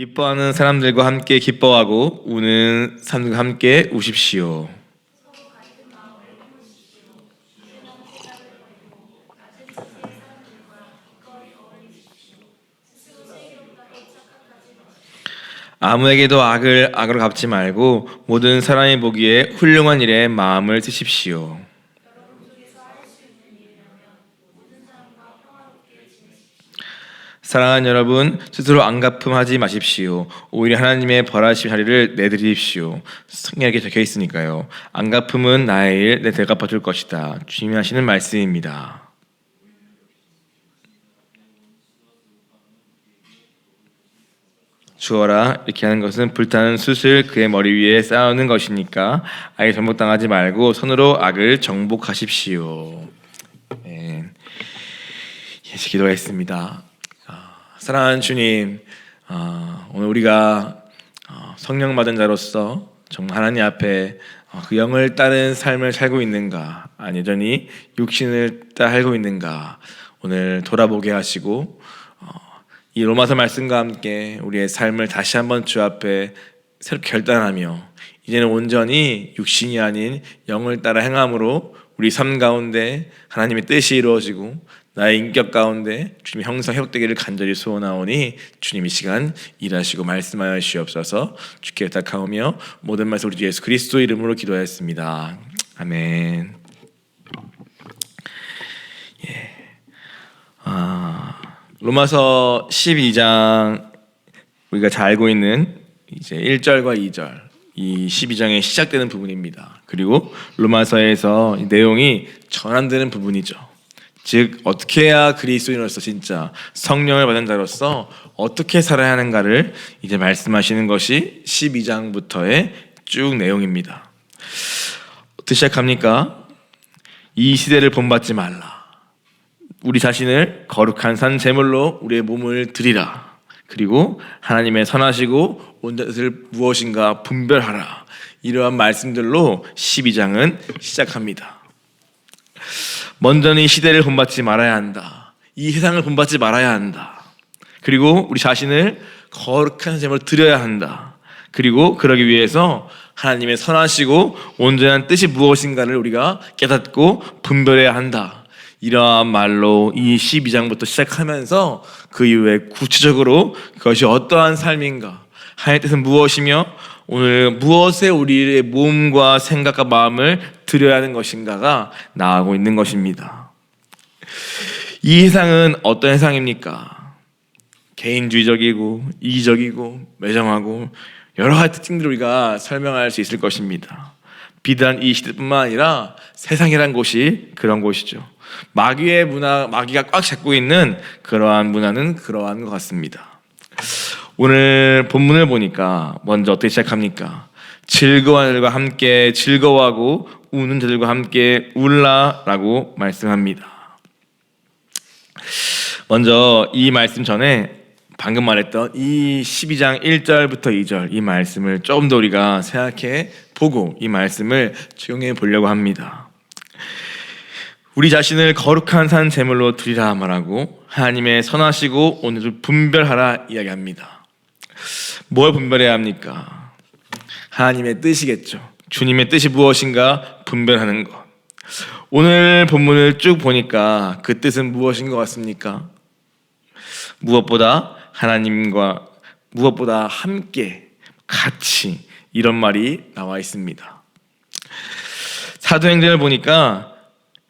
기뻐하는 사람들과 함께 기뻐하고 우는 사람들과 함께 우십시오. 아무에게도 악을 악으로 갚지 말고 모든 사람이 보기에 훌륭한 일에 마음을 쓰십시오. 사랑하는 여러분, 스스로 안갚음하지 마십시오. 오히려 하나님의 벌하실 자리를 내드리십시오. 성경에 적혀 있으니까요. 안갚음은 나의 일, 내 대갚아 줄 것이다. 주님이 하시는 말씀입니다. 주어라 이렇게 하는 것은 불타는 숯을 그의 머리 위에 쌓아놓는 것이니까 악에 전복당하지 말고 손으로 악을 정복하십시오. 네. 예수 기도했습니다. 아, 사랑하는 주님, 아, 오늘 우리가 아, 성령 받은 자로서 정말 하나님 앞에 아, 그 영을 따른 삶을 살고 있는가, 아니 여전히 육신을 따르고 있는가, 오늘 돌아보게 하시고 어, 이 로마서 말씀과 함께 우리의 삶을 다시 한번 주 앞에 새롭게 결단하며 이제는 온전히 육신이 아닌 영을 따라 행함으로 우리 삶 가운데 하나님의 뜻이 이루어지고 나의 인격 가운데 주님의 형상 회복되기를 간절히 소원하오니 주님 이 시간 일하시고 말씀하여 주시옵소서 주께 부탁하오며 모든 말씀 우리 주 예수 그리스도 이름으로 기도하였습니다. 아멘. 예. 아, 로마서 12장 우리가 잘 알고 있는 이제 1절과 2절 이 12장에 시작되는 부분입니다. 그리고 로마서에서 이 내용이 전환되는 부분이죠. 즉 어떻게 해야 그리스도인으로서 진짜 성령을 받은 자로서 어떻게 살아야 하는가를 이제 말씀하시는 것이 12장부터의 쭉 내용입니다. 어떻게 시작합니까? 이 시대를 본받지 말라. 우리 자신을 거룩한 산 제물로 우리의 몸을 드리라. 그리고 하나님의 선하시고 온전한 뜻을 무엇인가 분별하라. 이러한 말씀들로 12장은 시작합니다. 먼저는 이 시대를 본받지 말아야 한다. 이 세상을 본받지 말아야 한다. 그리고 우리 자신을 거룩한 제물로 드려야 한다. 그리고 그러기 위해서 하나님의 선하시고 온전한 뜻이 무엇인가를 우리가 깨닫고 분별해야 한다. 이러한 말로 이 12장부터 시작하면서 그 이후에 구체적으로 그것이 어떠한 삶인가, 하나님의 뜻은 무엇이며 오늘 무엇에 우리의 몸과 생각과 마음을 드려야 하는 것인가가 나오고 있는 것입니다. 이 세상은 어떤 세상입니까? 개인주의적이고 이기적이고 매정하고 여러 가지 특징들을 우리가 설명할 수 있을 것입니다. 비단 이 시대뿐만 아니라 세상이란 곳이 그런 곳이죠. 마귀의 문화, 마귀가 꽉 잡고 있는 그러한 문화는 그러한 것 같습니다. 오늘 본문을 보니까 먼저 어떻게 시작합니까? 즐거워하는 자들과 함께 즐거워하고 우는 자들과 함께 울라라고 말씀합니다. 먼저 이 말씀 전에 방금 말했던 이 12장 1절부터 2절 이 말씀을 조금 더 우리가 생각해 보고 이 말씀을 적용해 보려고 합니다. 우리 자신을 거룩한 산 제물로 드리라 말하고 하나님의 선하시고 오늘을 분별하라 이야기합니다. 뭘 분별해야 합니까? 하나님의 뜻이겠죠. 주님의 뜻이 무엇인가 분별하는 것. 오늘 본문을 쭉 보니까 그 뜻은 무엇인 것 같습니까? 무엇보다 하나님과 무엇보다 함께 같이 이런 말이 나와 있습니다. 사도행전을 보니까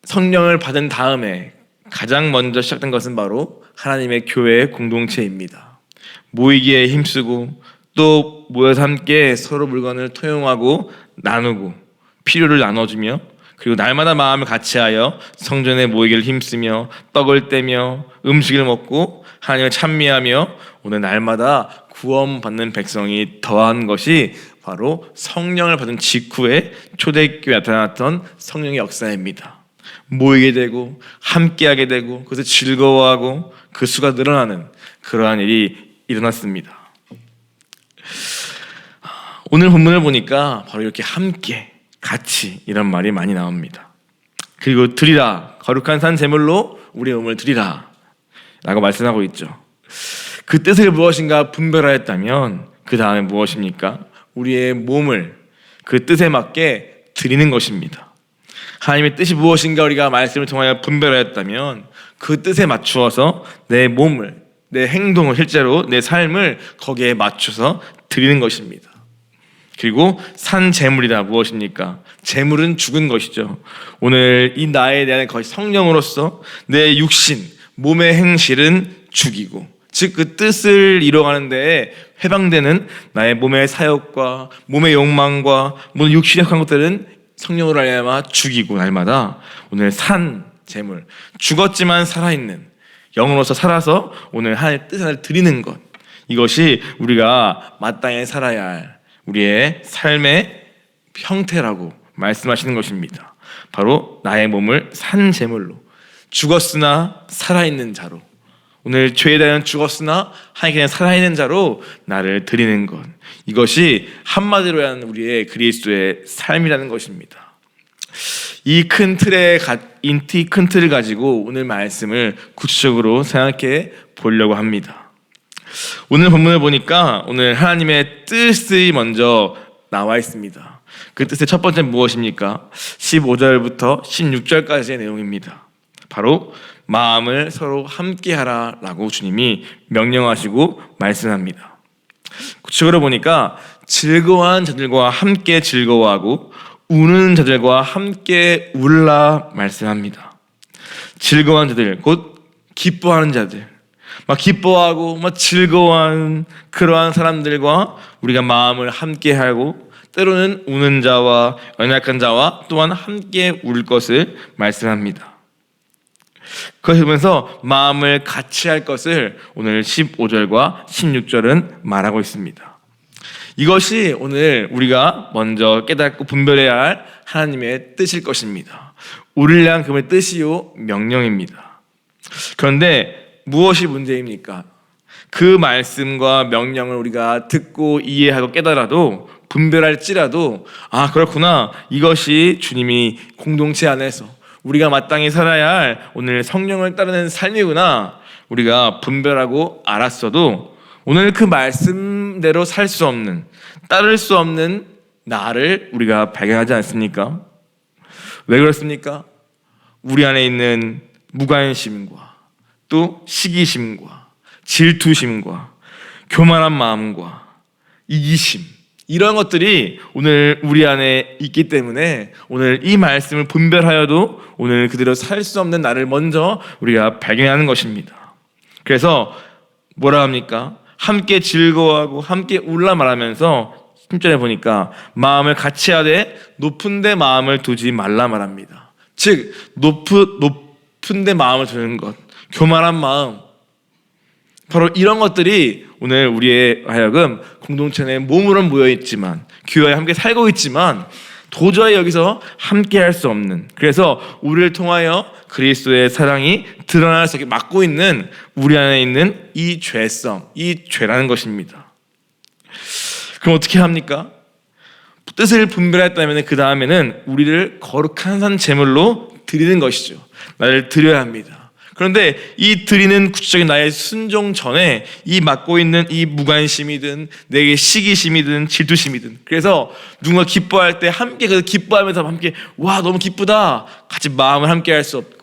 성령을 받은 다음에 가장 먼저 시작된 것은 바로 하나님의 교회의 공동체입니다. 모이기에 힘쓰고 또 모여서 함께 서로 물건을 토용하고 나누고 필요를 나눠주며 그리고 날마다 마음을 같이하여 성전에 모이기를 힘쓰며 떡을 떼며 음식을 먹고 하나님을 찬미하며 오늘 날마다 구원받는 백성이 더한 것이 바로 성령을 받은 직후에 초대교회 나타났던 성령의 역사입니다. 모이게 되고 함께하게 되고 그것을 즐거워하고 그 수가 늘어나는 그러한 일이 일어났습니다. 오늘 본문을 보니까 바로 이렇게 함께 같이 이런 말이 많이 나옵니다. 그리고 드리라 거룩한 산 제물로 우리의 몸을 드리라 라고 말씀하고 있죠. 그 뜻을 무엇인가 분별하였다면 그 다음에 무엇입니까? 우리의 몸을 그 뜻에 맞게 드리는 것입니다. 하나님의 뜻이 무엇인가 우리가 말씀을 통하여 분별하였다면 그 뜻에 맞추어서 내 몸을 내 행동을 실제로 내 삶을 거기에 맞춰서 드리는 것입니다. 그리고 산 재물이다 무엇입니까? 재물은 죽은 것이죠. 오늘 이 나에 대한 것이 성령으로서 내 육신, 몸의 행실은 죽이고 즉 그 뜻을 이뤄가는데 해방되는 나의 몸의 사역과 몸의 욕망과 모든 육신의 한 것들은 성령으로 알야마 죽이고 날마다 오늘 산 재물 죽었지만 살아있는 영으로서 살아서 오늘 하나님의 뜻을 드리는 것 이것이 우리가 마땅히 살아야 할 우리의 삶의 형태라고 말씀하시는 것입니다. 바로 나의 몸을 산 제물로 죽었으나 살아있는 자로 오늘 죄에 대한 죽었으나 하나님께 살아있는 자로 나를 드리는 것 이것이 한마디로 한 우리의 그리스도의 삶이라는 것입니다. 이 큰 틀에 인티 큰 틀을 가지고 오늘 말씀을 구체적으로 생각해 보려고 합니다. 오늘 본문을 보니까 오늘 하나님의 뜻이 먼저 나와 있습니다. 그 뜻의 첫 번째 무엇입니까? 15절부터 16절까지의 내용입니다. 바로 마음을 서로 함께하라 라고 주님이 명령하시고 말씀합니다. 구체적으로 보니까 즐거워한 자들과 함께 즐거워하고 우는 자들과 함께 울라 말씀합니다. 즐거워한 자들, 곧 기뻐하는 자들, 막 기뻐하고 막 즐거워하는 그러한 사람들과 우리가 마음을 함께하고 때로는 우는 자와 연약한 자와 또한 함께 울 것을 말씀합니다. 그것을 보면서 마음을 같이 할 것을 오늘 15절과 16절은 말하고 있습니다. 이것이 오늘 우리가 먼저 깨닫고 분별해야 할 하나님의 뜻일 것입니다. 우리를 향한 그의 뜻이요 명령입니다. 그런데 무엇이 문제입니까? 그 말씀과 명령을 우리가 듣고 이해하고 깨달아도 분별할지라도 아 그렇구나 이것이 주님이 공동체 안에서 우리가 마땅히 살아야 할 오늘 성령을 따르는 삶이구나 우리가 분별하고 알았어도 오늘 그 말씀대로 살 수 없는 따를 수 없는 나를 우리가 발견하지 않습니까? 왜 그렇습니까? 우리 안에 있는 무관심과 또 시기심과 질투심과 교만한 마음과 이기심 이런 것들이 오늘 우리 안에 있기 때문에 오늘 이 말씀을 분별하여도 오늘 그대로 살 수 없는 나를 먼저 우리가 발견하는 것입니다. 그래서 뭐라 합니까? 함께 즐거워하고 함께 울라 말하면서 10절에 보니까 마음을 같이 하되 높은 데 마음을 두지 말라 말합니다. 즉 높은 높은 데 마음을 두는 것, 교만한 마음, 바로 이런 것들이 오늘 우리의 하여금 공동체 내 몸으로 모여 있지만 교회에 함께 살고 있지만 도저히 여기서 함께 할 수 없는 그래서 우리를 통하여 그리스도의 사랑이 드러날 수 있게 막고 있는 우리 안에 있는 이 죄성, 이 죄라는 것입니다. 그럼 어떻게 합니까? 뜻을 분별했다면 그 다음에는 우리를 거룩한 산 제물로 드리는 것이죠. 나를 드려야 합니다. 그런데 이 드리는 구체적인 나의 순종 전에 이 맡고 있는 이 무관심이든 내게 시기심이든 질투심이든 그래서 누군가 기뻐할 때 함께 그 기뻐하면서 함께 와 너무 기쁘다. 같이 마음을 함께 할 수 없고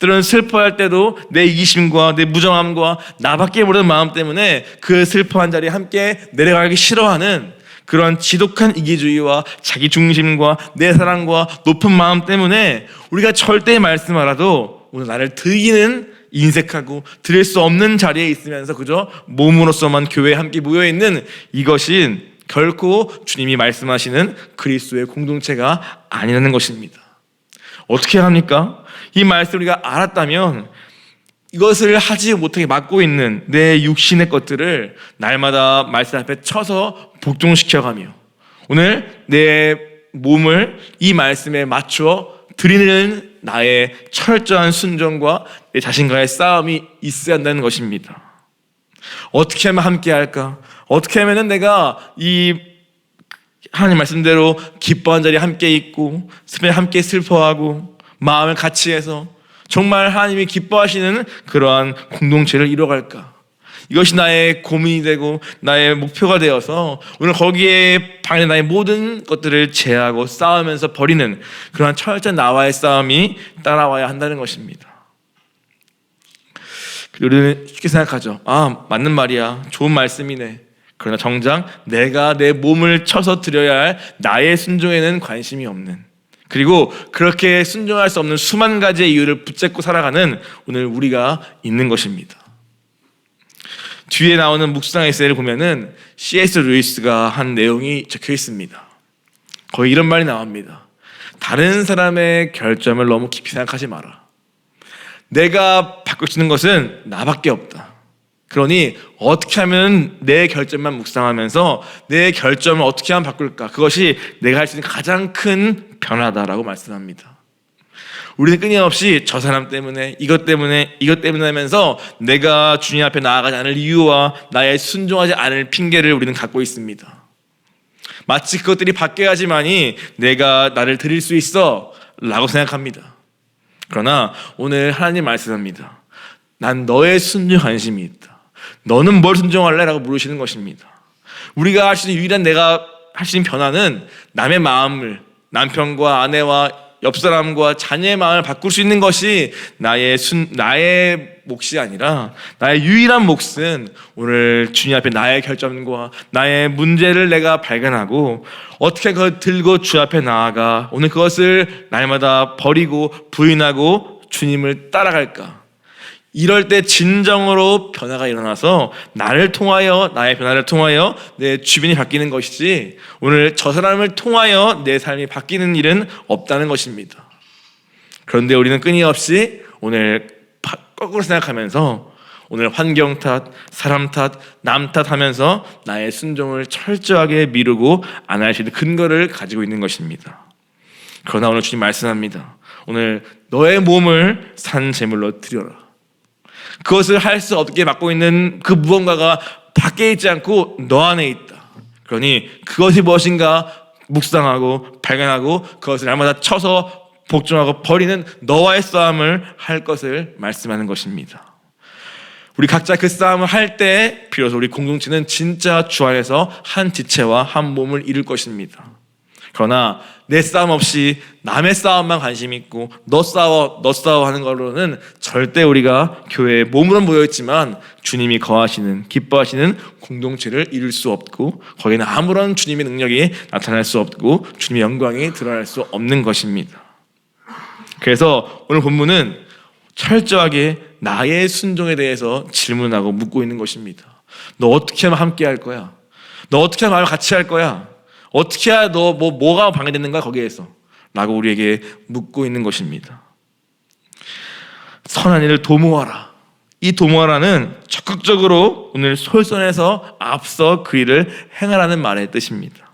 때로는 슬퍼할 때도 내 이기심과 내 무정함과 나밖에 모르는 마음 때문에 그 슬퍼한 자리에 함께 내려가기 싫어하는 그런 지독한 이기주의와 자기 중심과 내 사랑과 높은 마음 때문에 우리가 절대 말씀 알아도 오늘 나를 드리는 인색하고 드릴 수 없는 자리에 있으면서 그저 몸으로서만 교회에 함께 모여 있는 이것이 결코 주님이 말씀하시는 그리스도의 공동체가 아니라는 것입니다. 어떻게 합니까? 이 말씀을 우리가 알았다면 이것을 하지 못하게 막고 있는 내 육신의 것들을 날마다 말씀 앞에 쳐서 복종시켜가며 오늘 내 몸을 이 말씀에 맞추어 드리는 나의 철저한 순종과 내 자신과의 싸움이 있어야 한다는 것입니다. 어떻게 하면 함께 할까? 어떻게 하면 내가 이 하나님 말씀대로 기뻐한 자리에 함께 있고 함께 슬퍼하고 마음을 같이 해서 정말 하나님이 기뻐하시는 그러한 공동체를 이뤄갈까? 이것이 나의 고민이 되고 나의 목표가 되어서 오늘 거기에 방해 나의 모든 것들을 제하고 싸우면서 버리는 그러한 철저한 나와의 싸움이 따라와야 한다는 것입니다. 우리는 쉽게 생각하죠. 아, 맞는 말이야. 좋은 말씀이네. 그러나 정작 내가 내 몸을 쳐서 드려야 할 나의 순종에는 관심이 없는 그리고 그렇게 순종할 수 없는 수만 가지의 이유를 붙잡고 살아가는 오늘 우리가 있는 것입니다. 뒤에 나오는 묵상 에세이를 보면은 C.S. 루이스가 한 내용이 적혀 있습니다. 거의 이런 말이 나옵니다. 다른 사람의 결점을 너무 깊이 생각하지 마라. 내가 있는 것은 나밖에 없다. 그러니 어떻게 하면 내 결점만 묵상하면서 내 결점을 어떻게 하면 바꿀까? 그것이 내가 할 수 있는 가장 큰 변화다라고 말씀합니다. 우리는 끊임없이 저 사람 때문에 이것 때문에 이것 때문에 하면서 내가 주님 앞에 나아가지 않을 이유와 나의 순종하지 않을 핑계를 우리는 갖고 있습니다. 마치 그것들이 바뀌어야지만이 내가 나를 드릴 수 있어 라고 생각합니다. 그러나 오늘 하나님 말씀합니다. 난 너의 순종 관심이 있다. 너는 뭘 순종할래? 라고 물으시는 것입니다. 우리가 할 수 있는 유일한 내가 할 수 있는 변화는 남의 마음을 남편과 아내와 옆 사람과 자녀의 마음을 바꿀 수 있는 것이 나의 순 나의 몫이 아니라 나의 유일한 몫은 오늘 주님 앞에 나의 결점과 나의 문제를 내가 발견하고 어떻게 그걸 들고 주 앞에 나아가 오늘 그것을 날마다 버리고 부인하고 주님을 따라갈까? 이럴 때 진정으로 변화가 일어나서 나를 통하여 나의 변화를 통하여 내 주변이 바뀌는 것이지 오늘 저 사람을 통하여 내 삶이 바뀌는 일은 없다는 것입니다. 그런데 우리는 끊임없이 오늘 거꾸로 생각하면서 오늘 환경 탓, 사람 탓, 남 탓 하면서 나의 순종을 철저하게 미루고 안 할 수 있는 근거를 가지고 있는 것입니다. 그러나 오늘 주님 말씀합니다. 오늘 너의 몸을 산 제물로 드려라. 그것을 할 수 없게 맡고 있는 그 무언가가 밖에 있지 않고 너 안에 있다. 그러니 그것이 무엇인가 묵상하고 발견하고 그것을 날마다 쳐서 복종하고 버리는 너와의 싸움을 할 것을 말씀하는 것입니다. 우리 각자 그 싸움을 할 때 비로소 우리 공동체는 진짜 주 안에서 한 지체와 한 몸을 이룰 것입니다. 그러나 내 싸움 없이 남의 싸움만 관심 있고 너 싸워 너 싸워 하는 걸로는 절대 우리가 교회에 몸으로 모여 있지만 주님이 거하시는 기뻐하시는 공동체를 이룰 수 없고 거기는 아무런 주님의 능력이 나타날 수 없고 주님의 영광이 드러날 수 없는 것입니다. 그래서 오늘 본문은 철저하게 나의 순종에 대해서 질문하고 묻고 있는 것입니다. 너 어떻게 하면 함께 할 거야? 너 어떻게 하면 같이 할 거야? 어떻게 해야 너 뭐 뭐가 방해됐는가 거기에서 라고 우리에게 묻고 있는 것입니다. 선한 일을 도모하라. 이 도모하라는 적극적으로 오늘 솔선해서 앞서 그 일을 행하라는 말의 뜻입니다.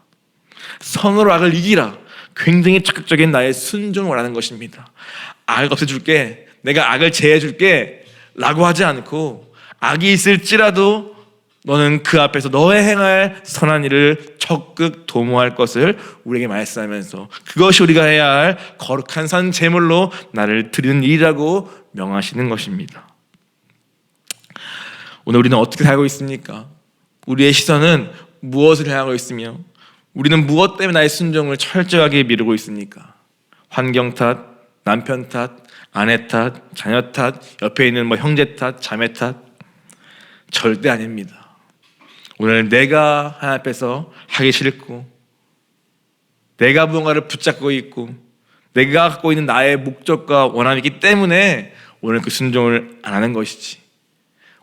선으로 악을 이기라. 굉장히 적극적인 나의 순종을 말하는 것입니다. 악을 없애줄게. 내가 악을 제해줄게. 라고 하지 않고 악이 있을지라도 너는 그 앞에서 너의 행할 선한 일을 적극 도모할 것을 우리에게 말씀하면서 그것이 우리가 해야 할 거룩한 산 제물로 나를 드리는 일이라고 명하시는 것입니다. 오늘 우리는 어떻게 살고 있습니까? 우리의 시선은 무엇을 향하고 있으며 우리는 무엇 때문에 나의 순종을 철저하게 미루고 있습니까? 환경 탓, 남편 탓, 아내 탓, 자녀 탓, 옆에 있는 뭐 형제 탓, 자매 탓 절대 아닙니다. 오늘 내가 하나님 앞에서 하기 싫고 내가 무언가를 붙잡고 있고 내가 갖고 있는 나의 목적과 원함이 있기 때문에 오늘 그 순종을 안 하는 것이지.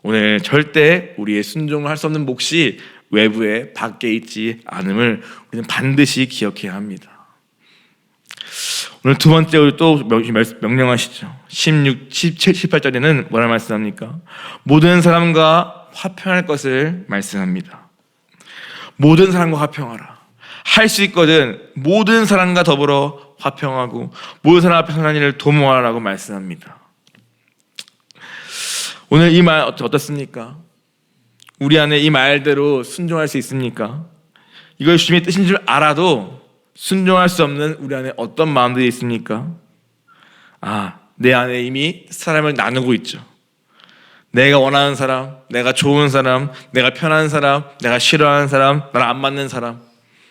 오늘 절대 우리의 순종을 할 수 없는 몫이 외부에 밖에 있지 않음을 우리는 반드시 기억해야 합니다. 오늘 두 번째 또 명령하시죠. 16, 17, 18절에는 뭐라 말씀합니까? 모든 사람과 화평할 것을 말씀합니다. 모든 사람과 화평하라. 할 수 있거든 모든 사람과 더불어 화평하고 모든 사람 앞에 선한 일을 도모하라고 말씀합니다. 오늘 이 말 어떻습니까? 우리 안에 이 말대로 순종할 수 있습니까? 이걸 주님의 뜻인 줄 알아도 순종할 수 없는 우리 안에 어떤 마음들이 있습니까? 아, 내 안에 이미 사람을 나누고 있죠. 내가 원하는 사람, 내가 좋은 사람, 내가 편한 사람, 내가 싫어하는 사람, 나랑 안 맞는 사람.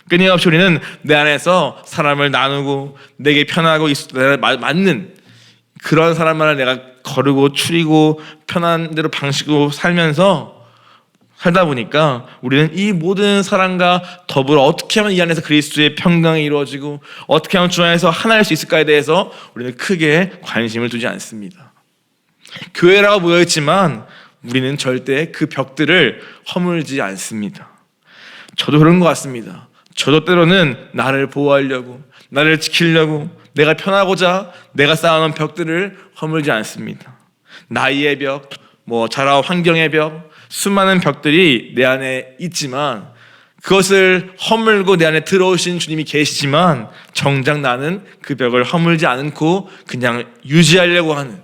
끊임없이 우리는 내 안에서 사람을 나누고 내게 편하고 맞는 그런 사람만을 내가 거르고 추리고 편한 대로 방식으로 살면서 살다 보니까 우리는 이 모든 사람과 더불어 어떻게 하면 이 안에서 그리스도의 평강이 이루어지고 어떻게 하면 주 안에서 하나일 수 있을까에 대해서 우리는 크게 관심을 두지 않습니다. 교회라고 모여있지만 우리는 절대 그 벽들을 허물지 않습니다. 저도 그런 것 같습니다. 저도 때로는 나를 보호하려고, 나를 지키려고, 내가 편하고자 내가 쌓아놓은 벽들을 허물지 않습니다. 나이의 벽, 뭐 자라온 환경의 벽, 수많은 벽들이 내 안에 있지만 그것을 허물고 내 안에 들어오신 주님이 계시지만 정작 나는 그 벽을 허물지 않고 그냥 유지하려고 하는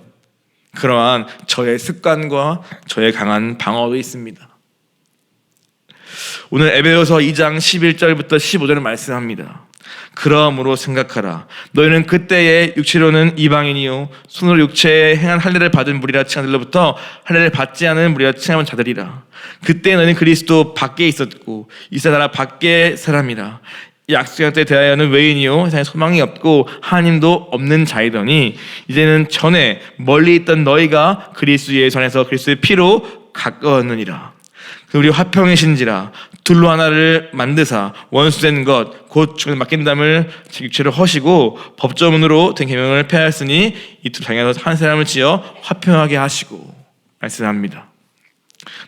그러한 저의 습관과 저의 강한 방어도 있습니다. 오늘 에베소서 2장 11절부터 15절을 말씀합니다. 그러므로 생각하라. 너희는 그때의 육체로는 이방인이요 손으로 육체에 행한 할례를 받은 무리라 칭한 자들로부터 할례를 받지 않은 무리라 칭하는 자들이라. 그때 너희는 그리스도 밖에 있었고 이스라엘 나라 밖의 사람이라. 약속의 때 대하여는 외인이요 세상에 소망이 없고 하나님도 없는 자이더니 이제는 전에 멀리 있던 너희가 그리스도 예수 안에서 그리스도의 피로 가까웠느니라. 우리 화평이신지라 둘로 하나를 만드사 원수된 것 곧 죽을 맡긴 담을 육체를 허시고 법조문으로 된 계명을 폐하였으니 이두 장에서 한 사람을 지어 화평하게 하시고 말씀합니다.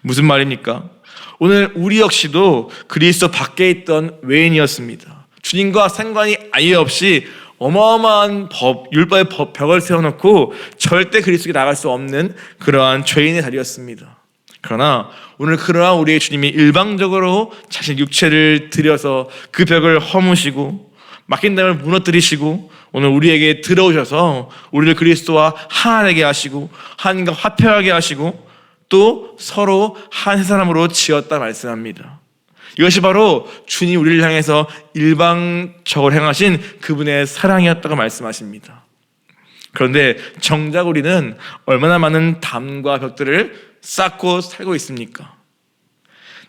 무슨 말입니까? 오늘 우리 역시도 그리스도 밖에 있던 외인이었습니다. 주님과 상관이 아예 없이 어마어마한 법, 율법의 법, 벽을 세워놓고 절대 그리스도에 나갈 수 없는 그러한 죄인의 자리였습니다. 그러나 오늘 그러한 우리의 주님이 일방적으로 자신 육체를 들여서 그 벽을 허무시고 막힌 담을 무너뜨리시고 오늘 우리에게 들어오셔서 우리를 그리스도와 하나되게 하시고 하나님과 화평하게 하시고 또 서로 한 사람으로 지었다 말씀합니다. 이것이 바로 주님 우리를 향해서 일방적으로 행하신 그분의 사랑이었다고 말씀하십니다. 그런데 정작 우리는 얼마나 많은 담과 벽들을 쌓고 살고 있습니까?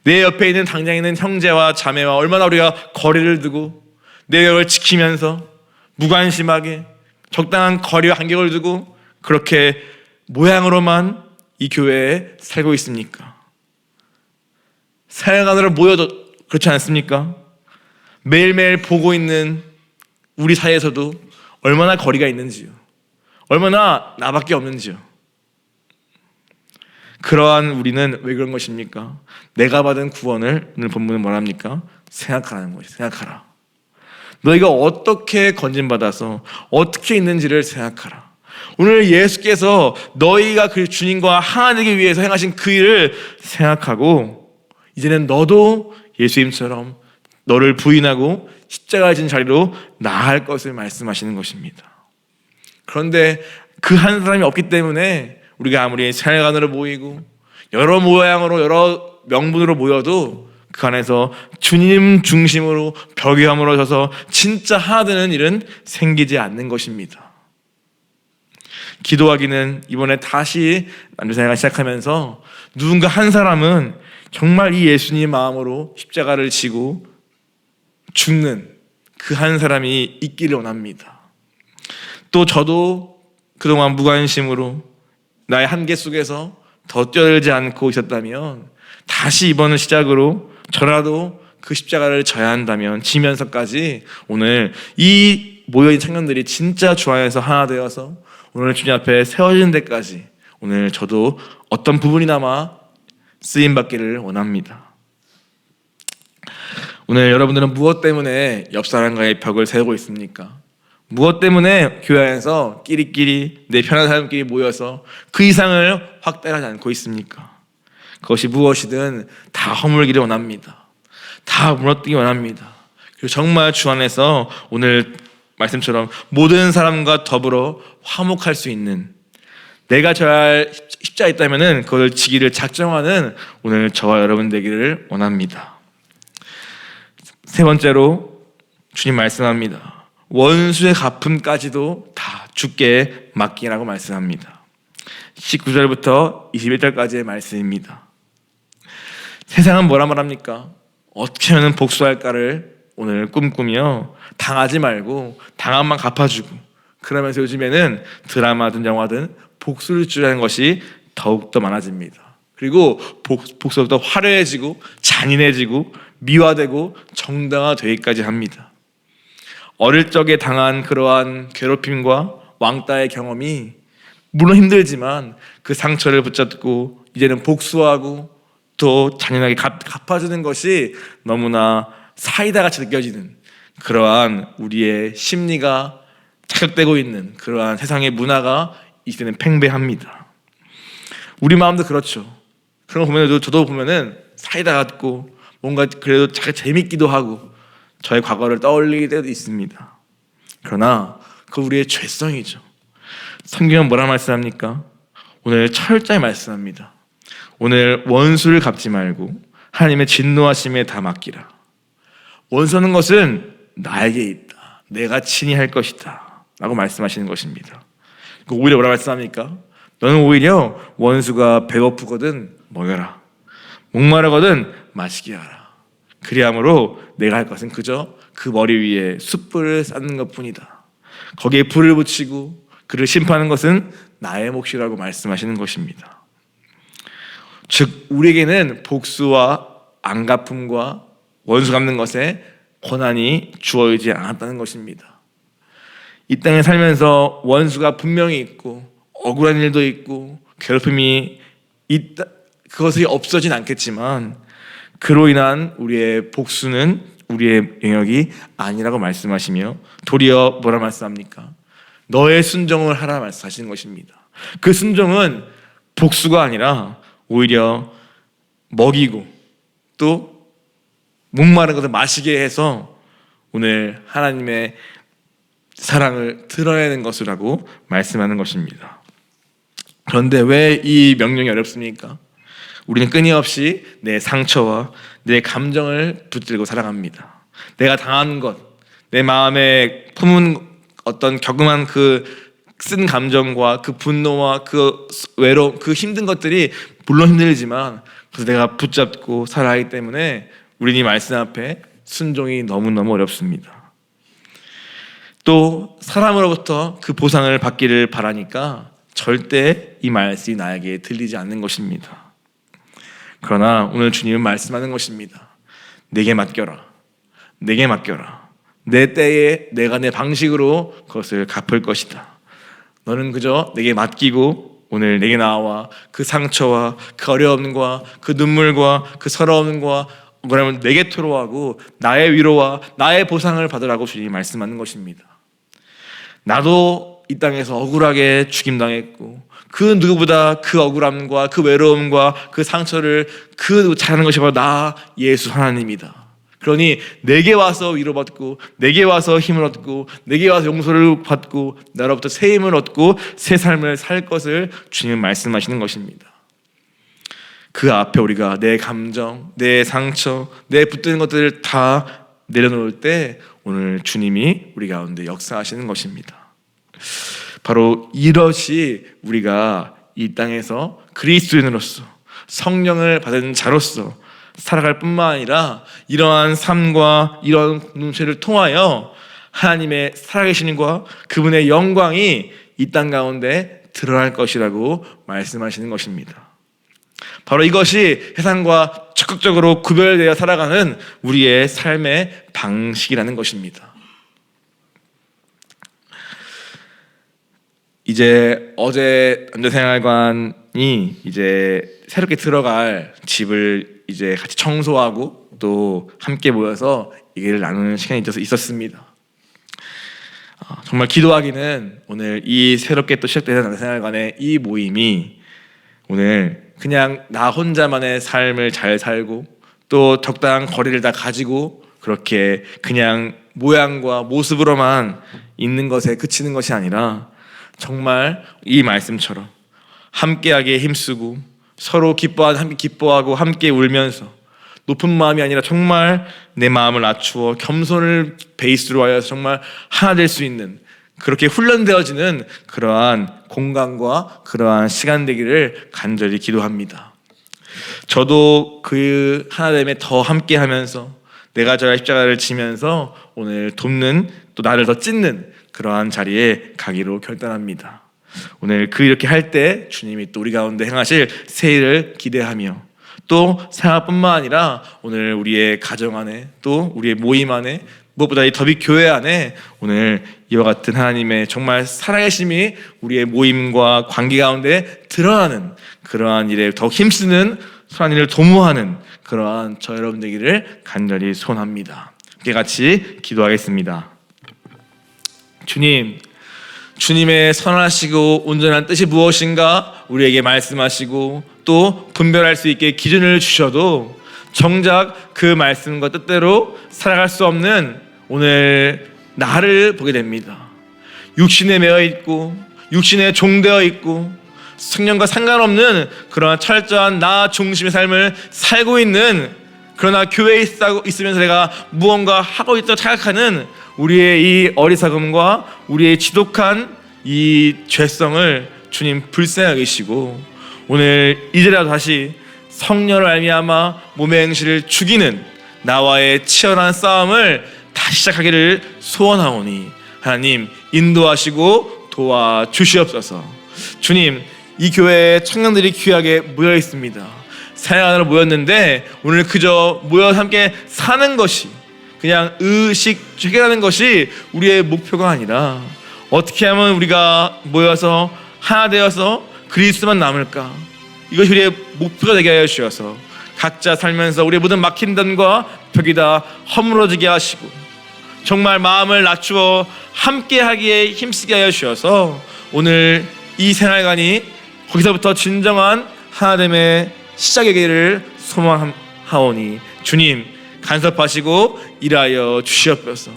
내 옆에 있는 당장 있는 형제와 자매와 얼마나 우리가 거리를 두고 내 벽을 지키면서 무관심하게 적당한 거리와 간격을 두고 그렇게 모양으로만 이 교회에 살고 있습니까? 사역 안으로 모여도 그렇지 않습니까? 매일매일 보고 있는 우리 사이에서도 얼마나 거리가 있는지요. 얼마나 나밖에 없는지요. 그러한 우리는 왜 그런 것입니까? 내가 받은 구원을 오늘 본문은 뭐랍니까? 생각하라는 것이 생각하라. 너희가 어떻게 건진받아서 어떻게 있는지를 생각하라. 오늘 예수께서 너희가 그 주님과 하나 되기 위해서 행하신 그 일을 생각하고 이제는 너도 예수님처럼 너를 부인하고 십자가에 진 자리로 나아갈 것을 말씀하시는 것입니다. 그런데 그 한 사람이 없기 때문에 우리가 아무리 세간으로 모이고 여러 모양으로 여러 명분으로 모여도 그 안에서 주님 중심으로 벽이 허물어져서 진짜 하나 되는 일은 생기지 않는 것입니다. 기도하기는 이번에 다시 남주생활 시작하면서 누군가 한 사람은 정말 이 예수님 마음으로 십자가를 지고 죽는 그 한 사람이 있기를 원합니다. 또 저도 그동안 무관심으로 나의 한계 속에서 더 뛰어들지 않고 있었다면 다시 이번을 시작으로 저라도 그 십자가를 져야 한다면 지면서까지 오늘 이 모여있는 청년들이 진짜 주 안에서 하나 되어서 오늘 주님 앞에 세워지는 데까지 오늘 저도 어떤 부분이나마 쓰임 받기를 원합니다. 오늘 여러분들은 무엇 때문에 옆 사람과의 벽을 세우고 있습니까? 무엇 때문에 교회 안에서 끼리끼리 내 편한 사람끼리 모여서 그 이상을 확대하지 않고 있습니까? 그것이 무엇이든 다 허물기를 원합니다. 다 무너뜨리기 원합니다. 그리고 정말 주 안에서 오늘 말씀처럼 모든 사람과 더불어 화목할 수 있는 내가 져야 할 십자가 있다면은 그걸 지기를 작정하는 오늘 저와 여러분 되기를 원합니다. 세 번째로 주님 말씀합니다. 원수의 갚음까지도 다 죽게 맡기라고 말씀합니다. 19절부터 21절까지의 말씀입니다. 세상은 뭐라 말합니까? 어떻게 하면 복수할까를 오늘 꿈꾸며 당하지 말고 당함만 갚아주고 그러면서 요즘에는 드라마든 영화든 복수를 주라는 것이 더욱더 많아집니다. 그리고 복, 복수가 더 화려해지고 잔인해지고 미화되고 정당화되기까지 합니다. 어릴 적에 당한 그러한 괴롭힘과 왕따의 경험이 물론 힘들지만 그 상처를 붙잡고 이제는 복수하고 또 잔인하게 갚, 갚아주는 것이 너무나 사이다 같이 느껴지는 그러한 우리의 심리가 자극되고 있는 그러한 세상의 문화가 이제는 팽배합니다. 우리 마음도 그렇죠. 그런 거 보면 저도 보면은 사이다 같고 뭔가 그래도 재밌기도 하고 저의 과거를 떠올리게 때도 있습니다. 그러나 그 우리의 죄성이죠. 성경은 뭐라 말씀합니까? 오늘 철저히 말씀합니다. 오늘 원수를 갚지 말고 하나님의 진노하심에 다 맡기라. 원수하는 것은 나에게 있다. 내가 친히 할 것이다. 라고 말씀하시는 것입니다. 그 오히려 뭐라 말씀합니까? 너는 오히려 원수가 배고프거든 먹여라. 목마르거든 마시게 하라. 그리함으로 내가 할 것은 그저 그 머리 위에 숯불을 쌓는 것 뿐이다. 거기에 불을 붙이고 그를 심판하는 것은 나의 몫이라고 말씀하시는 것입니다. 즉 우리에게는 복수와 안갚음과 원수 갚는 것에 권한이 주어지지 않았다는 것입니다. 이 땅에 살면서 원수가 분명히 있고 억울한 일도 있고 괴롭힘이 있다 그것이 없어진 않겠지만 그로 인한 우리의 복수는 우리의 영역이 아니라고 말씀하시며 도리어 뭐라 말씀합니까? 너의 순종을 하라 말씀하시는 것입니다. 그 순종은 복수가 아니라 오히려 먹이고 또 목마른 것을 마시게 해서 오늘 하나님의 사랑을 드러내는 것이라고 말씀하는 것입니다. 그런데 왜 이 명령이 어렵습니까? 우리는 끊임없이 내 상처와 내 감정을 붙들고 살아갑니다. 내가 당한 것, 내 마음에 품은 어떤 경험한 그 쓴 감정과 그 분노와 그 외로움, 그 힘든 것들이 물론 힘들지만 그래서 내가 붙잡고 살아가기 때문에 우리는 이 말씀 앞에 순종이 너무너무 어렵습니다. 또 사람으로부터 그 보상을 받기를 바라니까 절대 이 말씀이 나에게 들리지 않는 것입니다. 그러나 오늘 주님은 말씀하는 것입니다. 내게 맡겨라. 내게 맡겨라. 내 때에 내가 내 방식으로 그것을 갚을 것이다. 너는 그저 내게 맡기고 오늘 내게 나와 그 상처와 그 어려움과 그 눈물과 그 서러움과 그러면 내게 토로하고 나의 위로와 나의 보상을 받으라고 주님이 말씀하는 것입니다. 나도 이 땅에서 억울하게 죽임당했고 그 누구보다 그 억울함과 그 외로움과 그 상처를 그 잘하는 것이 바로 나 예수 하나님이다. 그러니 내게 와서 위로받고 내게 와서 힘을 얻고 내게 와서 용서를 받고 나로부터 새 힘을 얻고 새 삶을 살 것을 주님은 말씀하시는 것입니다. 그 앞에 우리가 내 감정, 내 상처, 내 붙드는 것들을 다 내려놓을 때 오늘 주님이 우리 가운데 역사하시는 것입니다. 바로 이것이 우리가 이 땅에서 그리스도인으로서 성령을 받은 자로서 살아갈 뿐만 아니라 이러한 삶과 이러한 공동체를 통하여 하나님의 살아계시는과 그분의 영광이 이 땅 가운데 드러날 것이라고 말씀하시는 것입니다. 바로 이것이 세상과 적극적으로 구별되어 살아가는 우리의 삶의 방식이라는 것입니다. 이제 어제 남자생활관이 이제 새롭게 들어갈 집을 이제 같이 청소하고 또 함께 모여서 얘기를 나누는 시간이 있었습니다. 어, 정말 기도하기는 오늘 이 새롭게 또 시작되는 남자생활관의 이 모임이 오늘 그냥 나 혼자만의 삶을 잘 살고 또 적당한 거리를 다 가지고 그렇게 그냥 모양과 모습으로만 있는 것에 그치는 것이 아니라 정말 이 말씀처럼 함께하기에 힘쓰고 서로 기뻐하고 함께 기뻐하고 함께 울면서 높은 마음이 아니라 정말 내 마음을 낮추어 겸손을 베이스로 하여서 정말 하나 될 수 있는 그렇게 훈련되어지는 그러한 공간과 그러한 시간 되기를 간절히 기도합니다. 저도 그 하나님에 더 함께 하면서 내가 저의 십자가를 지면서 오늘 돕는 또 나를 더 찢는 그러한 자리에 가기로 결단합니다. 오늘 그 이렇게 할 때 주님이 또 우리 가운데 행하실 새 일을 기대하며 또 생활뿐만 아니라 오늘 우리의 가정 안에 또 우리의 모임 안에 무엇보다 이 더비 교회 안에 오늘 이와 같은 하나님의 정말 살아계심이 우리의 모임과 관계 가운데 드러나는 그러한 일에 더 힘쓰는 선한 일을 도모하는 그러한 저 여러분 되기를 간절히 소원합니다. 함께 같이 기도하겠습니다. 주님, 주님의 선하시고 온전한 뜻이 무엇인가 우리에게 말씀하시고 또 분별할 수 있게 기준을 주셔도 정작 그 말씀과 뜻대로 살아갈 수 없는 오늘 나를 보게 됩니다. 육신에 매여 있고 육신에 종되어 있고 성령과 상관없는 그러한 철저한 나 중심의 삶을 살고 있는 그러나 교회에 있- 있으면서 내가 무언가 하고 있다고 착각하는 우리의 이 어리석음과 우리의 지독한 이 죄성을 주님 불쌍하게 계시고 오늘 이제라도 다시 성령을 알미암아 몸의 행실을 죽이는 나와의 치열한 싸움을 다시 시작하기를 소원하오니 하나님 인도하시고 도와 주시옵소서. 주님 이 교회에 청년들이 귀하게 모여 있습니다. 사양하러 모였는데 오늘 그저 모여 함께 사는 것이 그냥 의식 해결하는 것이 우리의 목표가 아니라 어떻게 하면 우리가 모여서 하나 되어서 그리스도만 남을까? 이것이 우리의 목표가 되게 하여 주셔서 각자 살면서 우리의 모든 막힌 단과 벽이 다 허물어지게 하시고 정말 마음을 낮추어 함께하기에 힘쓰게 하여 주셔서 오늘 이 생활관이 거기서부터 진정한 하나님의 시작이기를 소망하오니 주님 간섭하시고 일하여 주시옵소서.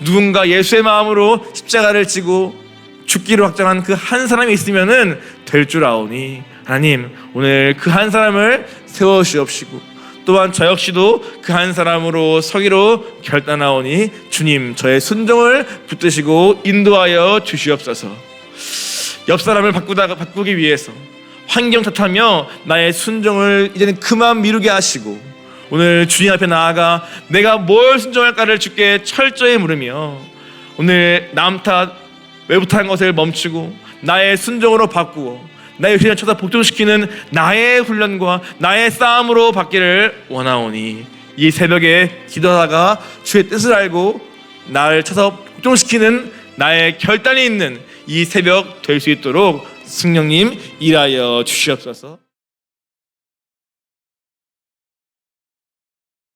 누군가 예수의 마음으로 십자가를 지고 죽기로 확정한 그 한 사람이 있으면은 될 줄 아오니 하나님 오늘 그 한 사람을 세워 주옵시고 또한 저 역시도 그 한 사람으로 서기로 결단하오니 주님 저의 순종을 붙드시고 인도하여 주시옵소서. 옆 사람을 바꾸다 바꾸기 위해서 환경 탓하며 나의 순종을 이제는 그만 미루게 하시고 오늘 주님 앞에 나아가 내가 뭘 순종할까를 주께 철저히 물으며 오늘 남 탓, 외부 탓한 것을 멈추고 나의 순종으로 바꾸고 나의 훈련을 쳐다 복종시키는 나의 훈련과 나의 싸움으로 받기를 원하오니 이 새벽에 기도하다가 주의 뜻을 알고 나를 쳐서 복종시키는 나의 결단이 있는 이 새벽 될 수 있도록 승령님 일하여 주시옵소서.